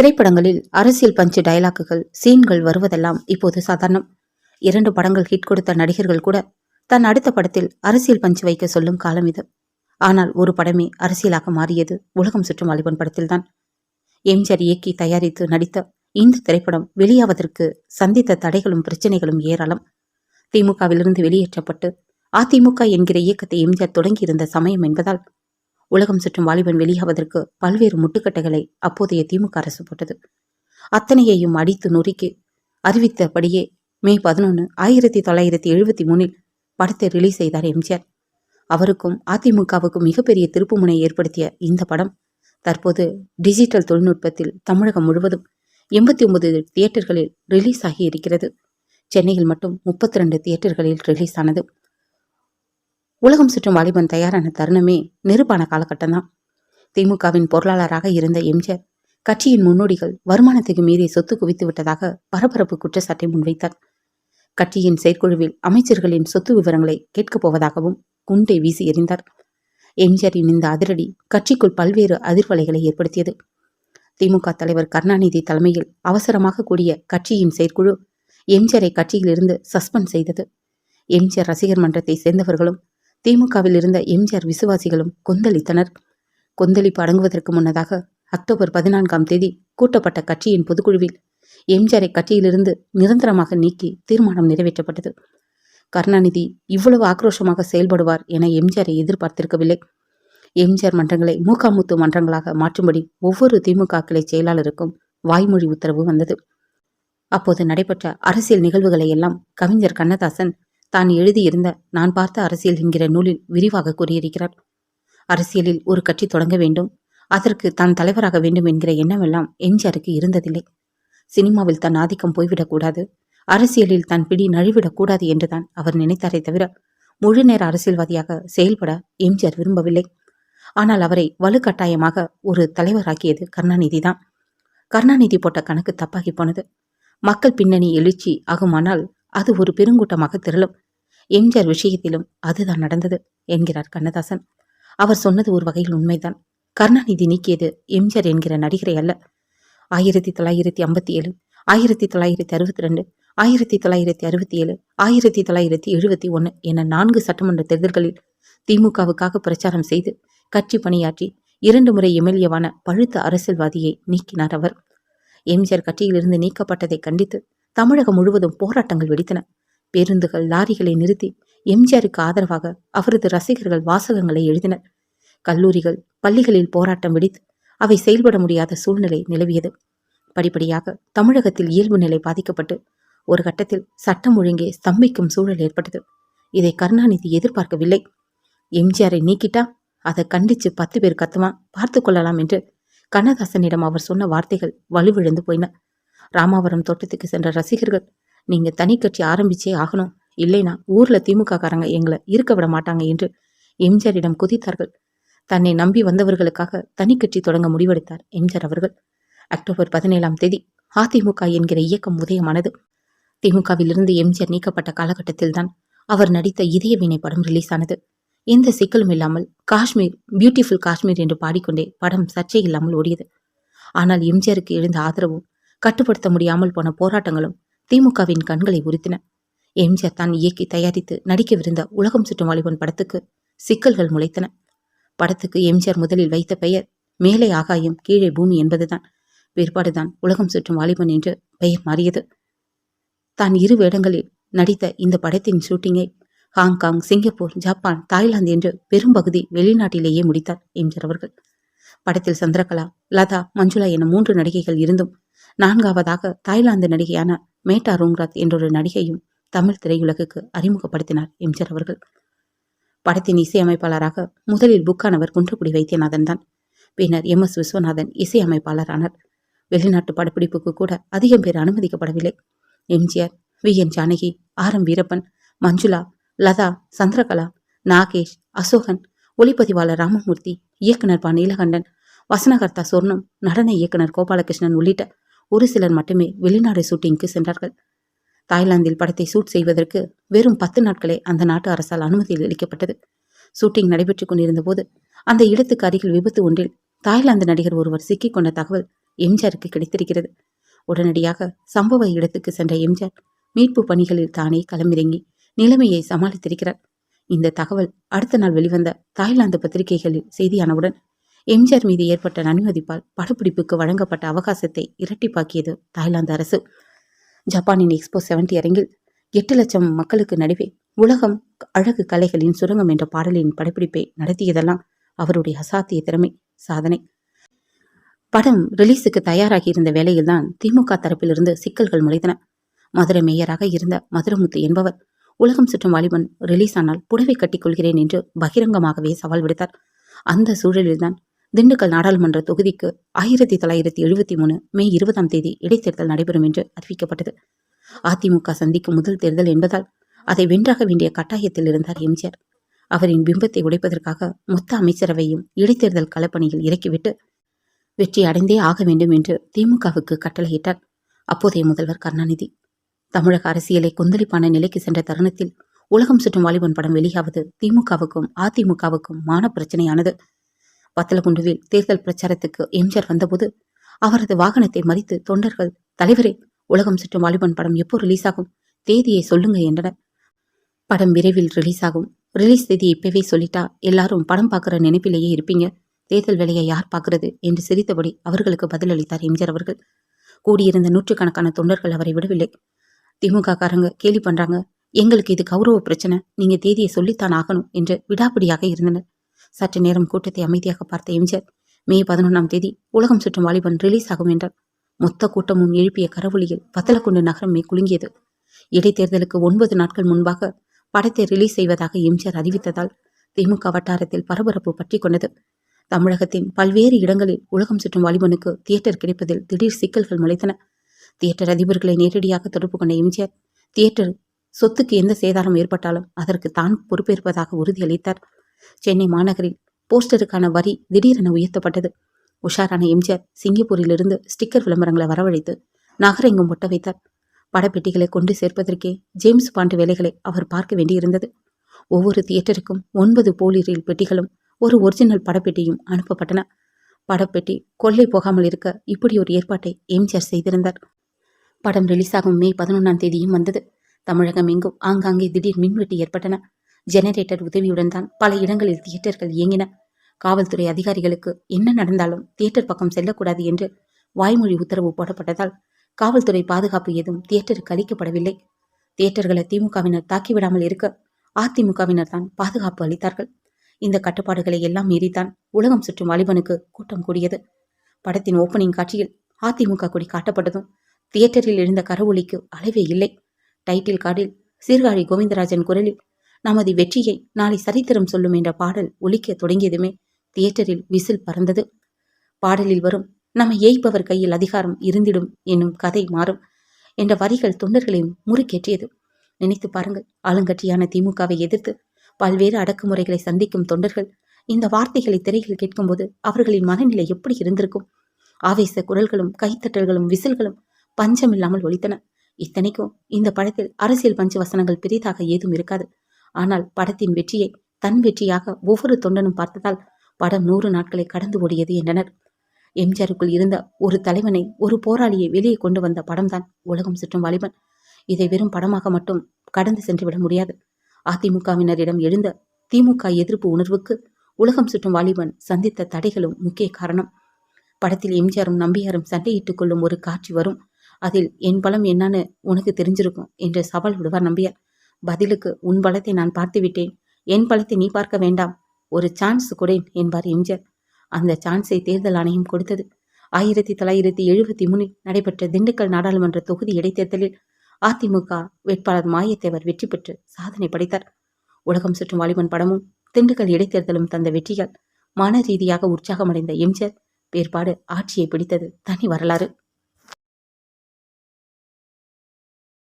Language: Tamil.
திரைப்படங்களில் அரசியல் பஞ்சு டயலாக்குகள் சீன்கள் வருவதெல்லாம் இப்போது சாதாரணம். இரண்டு படங்கள் ஹிட் கொடுத்த நடிகர்கள் கூட தன் அடுத்த படத்தில் அரசியல் பஞ்சு வைக்க சொல்லும் காலம் இது. ஆனால் ஒரு படமே அரசியலாக மாறியது உலகம் சுற்றும் வாலிபன் படத்தில்தான். எம்ஜிஆர் இயக்கி தயாரித்து நடித்த இந்த திரைப்படம் வெளியாவதற்கு சந்தித்த தடைகளும் பிரச்சனைகளும் ஏராளம். திமுகவிலிருந்து வெளியேற்றப்பட்டு அதிமுக என்கிற இயக்கத்தை எம்ஜிஆர் தொடங்கியிருந்த சமயம் என்பதால் உலகம் சுற்றும் வாலிபன் வெளியாவதற்கு பல்வேறு முட்டுக்கட்டைகளை அப்போதைய திமுக அரசு போட்டது. அத்தனையையும் அடித்து நொறுக்கி அறிவித்தபடியே மே பதினொன்று ஆயிரத்தி தொள்ளாயிரத்தி எழுபத்தி மூணில் படத்தை ரிலீஸ் செய்தார் எம்ஜிஆர். அவருக்கும் அதிமுகவுக்கும் மிகப்பெரிய திருப்புமுனை ஏற்படுத்திய இந்த படம் தற்போது டிஜிட்டல் தொழில்நுட்பத்தில் தமிழகம் முழுவதும் எண்பத்தி ஒன்பது தியேட்டர்களில் ரிலீஸ் ஆகி இருக்கிறது. சென்னையில் மட்டும் முப்பத்தி ரெண்டு தியேட்டர்களில் ரிலீஸ் ஆனது. உலகம் சுற்றும் வாலிபன் தயாரான தருணமே நெருப்பான காலகட்டம்தான். திமுகவின் பொருளாளராக இருந்த எம்ஜிஆர் கட்சியின் முன்னோடிகள் வருமானத்துக்கு மீறி சொத்து குவித்து விட்டதாக பரபரப்பு குற்றச்சாட்டை முன்வைத்தார். கட்சியின் செயற்குழுவில் அமைச்சர்களின் சொத்து விவரங்களை கேட்கப் போவதாகவும் குண்டை வீசி எறிந்தார். எம்ஜிஆரின் இந்த அதிரடி கட்சிக்குள் பல்வேறு அதிர்வலைகளை ஏற்படுத்தியது. திமுக தலைவர் கருணாநிதி தலைமையில் அவசரமாக கூடிய கட்சியின் செயற்குழு எம்ஜிஆரை கட்சியிலிருந்து சஸ்பெண்ட் செய்தது. எம்ஜிஆர் ரசிகர் மன்றத்தை சேர்ந்தவர்களும் திமுகவில் இருந்த எம்ஜிஆர் விசுவாசிகளும் கொந்தளித்தனர். கொந்தளிப்பு அடங்குவதற்கு முன்னதாக அக்டோபர் பதினான்காம் தேதி கூட்டப்பட்ட கட்சியின் பொதுக்குழுவில் எம்ஜிஆரை கட்சியிலிருந்து நிரந்தரமாக நீக்கி தீர்மானம் நிறைவேற்றப்பட்டது. கருணாநிதி இவ்வளவு ஆக்ரோஷமாக செயல்படுவார் என எம்ஜிஆரை எதிர்பார்த்திருக்கவில்லை. எம்ஜிஆர் மன்றங்களை மூகாமுத்து மன்றங்களாக மாற்றும்படி ஒவ்வொரு திமுக கிளை செயலாளருக்கும் வாய்மொழி உத்தரவு வந்தது. அப்போது நடைபெற்ற அரசியல் நிகழ்வுகளை எல்லாம் கவிஞர் கண்ணதாசன் தான் எழுதியிருந்த நான் பார்த்த அரசியல் என்கிற நூலில் விரிவாக கூறியிருக்கிறார். அரசியலில் ஒரு கட்சி தொடங்க வேண்டும். அதற்கு தான் தலைவராக வேண்டும் என்கிற எண்ணமெல்லாம் எம்ஜிஆருக்கு இருந்ததில்லை. சினிமாவில் தன் ஆதிக்கம் போய்விடக்கூடாது. அரசியலில் தன் பிடி நழுவிடக்கூடாது என்றுதான் அவர் நினைத்தாரே தவிர முழு நேர அரசியல்வாதியாக செயல்பட எம்ஜிஆர் விரும்பவில்லை. ஆனால் அவரை வலுக்கட்டாயமாக ஒரு தலைவராக்கியது கருணாநிதி தான் கருணாநிதி போட்ட கணக்கு தப்பாகி போனது. மக்கள் பின்னணி எழுச்சி ஆகுமானால் அது ஒரு பெருங்கூட்டமாக திரளும். எம்ஜிஆர் விஷயத்திலும் அதுதான் நடந்தது என்கிறார் கண்ணதாசன். அவர் சொன்னது ஒரு வகையில் உண்மைதான். கருணாநிதி நீக்கியது எம்ஜிஆர் என்கிற நடிகரை அல்ல. ஆயிரத்தி தொள்ளாயிரத்தி ஐம்பத்தி ஏழு ஆயிரத்தி தொள்ளாயிரத்தி அறுபத்தி ரெண்டு ஆயிரத்தி தொள்ளாயிரத்தி அறுபத்தி ஏழு ஆயிரத்தி தொள்ளாயிரத்தி எழுபத்தி ஒன்று என நான்கு சட்டமன்ற தேர்தல்களில் திமுகவுக்காக பிரச்சாரம் செய்து கட்சி பணியாற்றி இரண்டு முறை எம்எல்ஏவான பழுத்த அரசியல்வாதியை நீக்கினார் அவர். எம்ஜிஆர் கட்சியிலிருந்து நீக்கப்பட்டதை கண்டித்து தமிழகம் முழுவதும் போராட்டங்கள் வெடித்தன. பேருந்துகள் லாரிகளை நிறுத்தி எம்ஜிஆருக்கு ஆதரவாக அவரது ரசிகர்கள் வாசகங்களை எழுதினர். கல்லூரிகள் பள்ளிகளில் போராட்டம் வெடித்து அவை செயல்பட முடியாத சூழ்நிலை நிலவியது. படிப்படியாக தமிழகத்தில் இயல்பு நிலை பாதிக்கப்பட்டு ஒரு கட்டத்தில் சட்டம் ஒழுங்கே ஸ்தம்பிக்கும் சூழல் ஏற்பட்டது. இதை கருணாநிதி எதிர்பார்க்கவில்லை. எம்ஜிஆரை நீக்கிட்டா அதை கண்டிச்சு பத்து பேர் கத்துமா பார்த்து கொள்ளலாம் என்று கண்ணதாசனிடம் அவர் சொன்ன வார்த்தைகள் வலுவிழந்து போயின. ராமாவரம் தோட்டத்துக்கு சென்ற ரசிகர்கள் நீங்க தனி கட்சி ஆரம்பிச்சே ஆகணும். இல்லைனா ஊர்ல திமுக காரங்க எங்களை இருக்க விட மாட்டாங்க என்று எம்ஜிஆரிடம் குதித்தார்கள். தன்னை நம்பி வந்தவர்களுக்காக தனி கட்சி தொடங்க முடிவெடுத்தார் எம்ஜிஆர் அவர்கள். அக்டோபர் பதினேழாம் தேதி அதிமுக என்கிற இயக்கம் உதயமானது. திமுகவிலிருந்து எம்ஜிஆர் நீக்கப்பட்ட காலகட்டத்தில்தான் அவர் நடித்த இதய வீணை படம் ரிலீஸ் ஆனது. எந்த சிக்கலும் இல்லாமல் காஷ்மீர் பியூட்டிஃபுல் காஷ்மீர் என்று பாடிக்கொண்டே படம் சர்ச்சை இல்லாமல் ஓடியது. ஆனால் எம்ஜிஆருக்கு எழுந்த ஆதரவும் கட்டுப்படுத்த முடியாமல் போன போராட்டங்களும் திமுகவின் கண்களை உறுத்தின எம்ஜிஆர் தான் இயக்கி தயாரித்து நடிக்கவிருந்த உலகம் சுற்றும் வாலிபன் படத்துக்கு சிக்கல்கள் முளைத்தன. படத்துக்கு எம்ஜிஆர் முதலில் வைத்த பெயர் மேலே ஆகாயம் கீழே பூமி என்பதுதான். பிற்பாடுதான் உலகம் சுற்றும் வாலிபன் என்று பெயர் மாறியது. தான் இரு வேடங்களில் நடித்த இந்த படத்தின் ஷூட்டிங்கை Hong Kong Singapore Japan Thailand என்று பெரும்பகுதி வெளிநாட்டிலேயே முடித்தார் எம்ஜிஆர் அவர்கள். படத்தில் சந்திரகலா லதா மஞ்சுளா என மூன்று நடிகைகள் இருந்தும் நான்காவதாக தாய்லாந்து நடிகையான மேட்டா ரூங்ராத் என்றொரு நடிகையும் தமிழ் திரையுலகுக்கு அறிமுகப்படுத்தினார் எம்ஜிஆர் அவர்கள். படத்தின் இசையமைப்பாளராக முதலில் புக்கானவர் குன்றக்குடி வைத்தியநாதன் தான். பின்னர் எம். எஸ். விஸ்வநாதன் இசையமைப்பாளரானார். வெளிநாட்டு படப்பிடிப்புக்கு கூட அதிகம் பேர் அனுமதிக்கப்படவில்லை. MGR V. N Janaki R. M. Veerappan Manjula Latha Chandrakala Nagesh Asokan ஒளிப்பதிவாளர் ராமமூர்த்தி இயக்குனர் ப. நீலகண்டன் வசனகர்த்தா சொர்ணம் நடன இயக்குனர் கோபாலகிருஷ்ணன் உள்ளிட்ட ஒரு சிலர் மட்டுமே வெளிநாடு ஷூட்டிங்க்கு சென்றார்கள். தாய்லாந்தில் படத்தை ஷூட் செய்வதற்கு வெறும் பத்து நாட்களே அந்த நாட்டு அரசால் அனுமதி அளிக்கப்பட்டது ஷூட்டிங் நடைபெற்றுக் கொண்டிருந்த போது அந்த இடத்துக்கு அருகில் விபத்து ஒன்றில் தாய்லாந்து நடிகர் ஒருவர் சிக்கிக் கொண்ட தகவல் எம்ஜிஆருக்கு கிடைத்திருக்கிறது. உடனடியாக சம்பவ இடத்துக்கு சென்ற எம்ஜிஆர் மீட்பு பணிகளில் தானே களமிறங்கி நிலைமையை சமாளித்திருக்கிறார். இந்த தகவல் அடுத்த நாள் வெளிவந்த தாய்லாந்து பத்திரிகைகளில் செய்தியானவுடன் எம்ஜிஆர் மீது ஏற்பட்ட நன்மதிப்பால் படப்பிடிப்புக்கு வழங்கப்பட்ட அவகாசத்தை இரட்டிப்பாக்கியது தாய்லாந்து அரசு. ஜப்பானின் எக்ஸ்போ 70 அரங்கில் எட்டு லட்சம் மக்களுக்கு நடுவே உலகம் அழகு கலைகளின் சுரங்கம் என்ற பாடலின் படப்பிடிப்பை நடத்தியதெல்லாம் அவருடைய அசாத்திய திறமை சாதனை. படம் ரிலீஸுக்கு தயாராகி இருந்த வேளையில்தான் திமுக தரப்பிலிருந்து சிக்கல்கள் முளைத்தன. மதுரை மேயராக இருந்த மதுரமுத்து என்பவர் உலகம் சுற்றும் வாலிபன் ரிலீஸ் ஆனால் புடவை கட்டிக் கொள்கிறேன் என்று பகிரங்கமாகவே சவால் விடுத்தார். அந்த சூழலில்தான் திண்டுக்கல் நாடாளுமன்ற தொகுதிக்கு ஆயிரத்தி தொள்ளாயிரத்தி எழுபத்தி மூணு மே இருபதாம் தேதி இடைத்தேர்தல் நடைபெறும் என்று அறிவிக்கப்பட்டது. அதிமுக சந்திக்கும் முதல் தேர்தல் என்பதால் அதை வென்றாக வேண்டிய கட்டாயத்தில் இருந்தார் எம்ஜிஆர். அவரின் பிம்பத்தை உடைப்பதற்காக மொத்த அமைச்சரவையும் இடைத்தேர்தல் களப்பணியில் இறக்கிவிட்டு வெற்றி அடைந்தே ஆக வேண்டும் என்று திமுகவுக்கு கட்டளையிட்டார் அப்போதைய முதல்வர் கருணாநிதி. தமிழக அரசியலை கொந்தளிப்பான நிலைக்கு சென்ற தருணத்தில் உலகம் சுற்றும் வாலிபன் படம் வெளியாவது திமுகவுக்கும் அதிமுகவுக்கும் மான பிரச்சனையானது. வத்தலகுண்டுவில் தேர்தல் பிரச்சாரத்துக்கு எம்ஜிஆர் வந்தபோது அவரது வாகனத்தை மறித்து தொண்டர்கள் தலைவரே உலகம் சுற்றும் வாலிபன் படம் எப்போ ரிலீஸ் ஆகும் தேதியை சொல்லுங்க என்றனர். படம் விரைவில் ரிலீஸ் ஆகும் ரிலீஸ் தேதி இப்பவே சொல்லிட்டா எல்லாரும் படம் பார்க்குற நினைப்பிலேயே இருப்பீங்க. தேர்தல் வேலையை யார் பார்க்கறது? என்று சிரித்தபடி அவர்களுக்கு பதிலளித்தார் எம்ஜிஆர் அவர்கள். கூடியிருந்த நூற்றுக்கணக்கான தொண்டர்கள் அவரை விடவில்லை. திமுக காரங்க கேலி பண்றாங்க. எங்களுக்கு இது கௌரவ பிரச்சனை. நீங்க தேதியை சொல்லித்தான் ஆகணும் என்று விடாப்பிடியாக இருந்தனர். சற்று நேரம் கூட்டத்தை அமைதியாக பார்த்த எம்ஜிஆர் மே பதினொன்றாம் தேதி உலகம் சுற்றும் வாலிபன் ரிலீஸ் ஆகும் என்றார். மொத்த கூட்டமும் எழுப்பிய கரவொலியில் பத்தலக்குண்டு நகரமே குலுங்கியது. இடைத்தேர்தலுக்கு ஒன்பது நாட்கள் முன்பாக படத்தை ரிலீஸ் செய்வதாக எம்ஜிஆர் அறிவித்ததால் திமுக வட்டாரத்தில் பரபரப்பு பற்றி கொண்டது. தமிழகத்தின் பல்வேறு இடங்களில் உலகம் சுற்றும் வாலிபனுக்கு தியேட்டர் கிடைப்பதில் திடீர் சிக்கல்கள் முளைத்தன. தியேட்டர் அதிபர்களை நேரடியாக தொடர்பு கொண்ட எம்ஜிஆர் தியேட்டர் சொத்துக்கு எந்த சேதாரம் ஏற்பட்டாலும் அதற்கு தான் பொறுப்பேற்பதாக உறுதியளித்தார். சென்னை மாநகரில் போஸ்டருக்கான வரி திடீரென உயர்த்தப்பட்டது. உஷாரான எம்ஜிஆர் சிங்கப்பூரிலிருந்து ஸ்டிக்கர் விளம்பரங்களை வரவழைத்து நகரெங்கும் ஒட்ட வைத்தார். படப்பெட்டிகளை கொண்டு சேர்ப்பதற்கே ஜேம்ஸ் பாண்டு வேலைகளை அவர் பார்க்க வேண்டியிருந்தது. ஒவ்வொரு தியேட்டருக்கும் ஒன்பது போலி பெட்டிகளும் ஒரு ஒரிஜினல் படப்பெட்டியும் அனுப்பப்பட்டன. படப்பெட்டி கொள்ளை போகாமல் இருக்க இப்படி ஒரு ஏற்பாட்டை எம்ஜிஆர் செய்திருந்தார். படம் ரிலீஸ் ஆகும் மே பதினொன்றாம் தேதியும் வந்தது. தமிழகம் எங்கும் ஆங்காங்கே திடீர் மின்வெட்டு ஏற்பட்டன. ஜெனரேட்டர் உதவியுடன் தான் பல இடங்களில் தியேட்டர்கள் இயங்கின. காவல்துறை அதிகாரிகளுக்கு என்ன நடந்தாலும் தியேட்டர் பக்கம் செல்லக்கூடாது என்று வாய்மொழி உத்தரவு போடப்பட்டதால் காவல்துறை பாதுகாப்பு ஏதும் தியேட்டருக்கு அளிக்கப்படவில்லை. தியேட்டர்களை திமுகவினர் தாக்கிவிடாமல் இருக்க அதிமுகவினர் தான் பாதுகாப்பு அளித்தார்கள். இந்த கட்டுப்பாடுகளை எல்லாம் மீறித்தான் உலகம் சுற்றும் வாலிபனுக்கு கூட்டம் கூடியது. படத்தின் ஓப்பனிங் காட்சியில் அதிமுக கொடி காட்டப்பட்டதும் தியேட்டரில் இருந்த கரவொலிக்கு அளவே இல்லை. டைட்டில் கார்டில் சீர்காழி கோவிந்தராஜன் குரலில் நமது வெற்றியை நாளை சரித்திரம் சொல்லும் என்ற பாடல் ஒலிக்க தொடங்கியதுமே தியேட்டரில் விசில் பறந்தது. பாடலில் வரும் நம்மை ஏய்ப்பவர் கையில் அதிகாரம் இருந்திடும் என்னும் கதை மாறும் என்ற வரிகள் தொண்டர்களையும் முறுக்கேற்றியது. நினைத்து பாருங்கள் ஆளுங்கட்சியான திமுகவை எதிர்த்து பல்வேறு அடக்குமுறைகளை சந்திக்கும் தொண்டர்கள் இந்த வார்த்தைகளை திரையில் கேட்கும்போது அவர்களின் மனநிலை எப்படி இருந்திருக்கும்? ஆவேச குரல்களும் கைத்தட்டல்களும் விசில்களும் பஞ்சமில்லாமல் ஒலித்தன. இத்தனைக்கும் இந்த படத்தில் அரசியல் பஞ்ச வசனங்கள் பெரிதாக ஏதும் இருக்காது. ஆனால் படத்தின் வெற்றியை தன் வெற்றியாக ஒவ்வொரு தொண்டனும் பார்த்ததால் படம் நூறு நாட்களை கடந்து ஓடியது என்றனர். எம்ஜிஆருக்குள் இருந்த ஒரு தலைவனை ஒரு போராளியை வெளியே கொண்டு வந்த படம்தான் உலகம் சுற்றும் வாலிபன். இதை வெறும் படமாக மட்டும் கடந்து சென்று விட முடியாது. அதிமுகவினரிடம் எழுந்த திமுக எதிர்ப்பு உணர்வுக்கு உலகம் சுற்றும் வாலிபன் சந்தித்த தடைகளும் முக்கிய காரணம். படத்தில் எம்ஜிஆரும் நம்பியாரும் சண்டையிட்டுக் கொள்ளும் ஒரு காட்சி வரும். அதில் என் பலம் என்னன்னு உனக்கு தெரிஞ்சிருக்கும் என்று சவால் விடுவார் நம்பியார். பதிலுக்கு உன் பலத்தை நான் பார்த்து விட்டேன் என் பலத்தை நீ பார்க்க வேண்டாம். ஒரு சான்ஸ் கொடேன் என்பார் எம்ஜிஆர். அந்த சான்ஸை தேர்தல் ஆணையம் கொடுத்தது. ஆயிரத்தி தொள்ளாயிரத்தி எழுபத்தி மூணில் நடைபெற்ற திண்டுக்கல் நாடாளுமன்ற தொகுதி இடைத்தேர்தலில் அதிமுக வேட்பாளர் மாயத்தேவர் வெற்றி பெற்று சாதனை படைத்தார். உலகம் சுற்றும் வாலிபன் படமும் திண்டுக்கல் இடைத்தேர்தலும் தந்த வெற்றியால் மன ரீதியாக உற்சாகமடைந்த எம்ஜிஆர் வேறுபாடு ஆட்சியை பிடித்தது தனி வரலாறு.